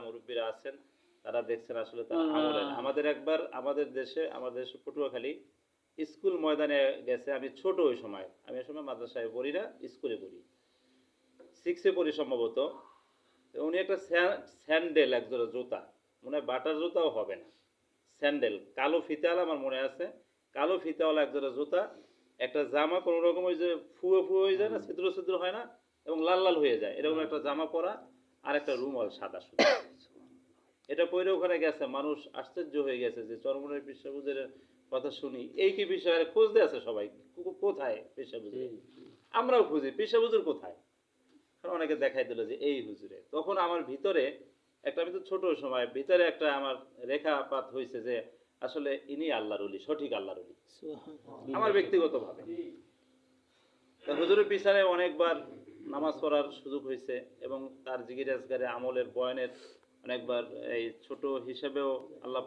মুরব্বীরা আছেন তারা দেখছেন আসলে তার হুম। আমলের আমাদের একবার আমাদের দেশে আমাদের দেশে পটুয়াখালী স্কুল ময়দানে গেছে। আমি ছোট ওই সময়। আমি ওই সময় মাদ্রাসায় পড়ি না স্কুলে পড়ি। সিক্সে পড়ি সম্ভবত। উনি একটা স্যা- স্যান্ডেল একজোড়া জুতা। মনে হয় বাটার জুতাও হবে না। স্যান্ডেল। কালো ফিতাওয়ালা আমার মনে আছে। কালো ফিতাওয়ালা একজোড়া জুতা। একটা জামা কোনো রকম ওই যে ফুয়ে ফুয়ে হয়ে যায় না ছিদ্র ছিদ্র হয় না এবং লাল লাল হয়ে যায়। এরকম একটা জামা পরা। আর একটা রুমাল সাদা শুধু এটা পরে ওখানে গেছে মানুষ আশ্চর্য হয়ে গেছে যে চরমনের পেশাবুদের কথা শুনি। এই কি বিষয়ে খুঁজতে আছে সবাই। কোথায় পেশাবুজুর আমরাও খুঁজি। পেশাবুজুর কোথায়? অনেকে দেখাই দিল যে এই হুজুরে। তখন আমার ভিতরে একটা আমি তো ছোট সময় ভিতরে একটা আমার রেখাপাত হয়েছে যে আসলে ইনি আল্লাহর অলি সঠিক আল্লাহর অলি আমার ব্যক্তিগতভাবে। হুজুরের পিছনে অনেকবার নামাজ পড়ার সুযোগ হয়েছে এবং তার জিগির আজগারে আমলের বয়নের অনেকবার এই ছোট হিসেবেও আল্লাহ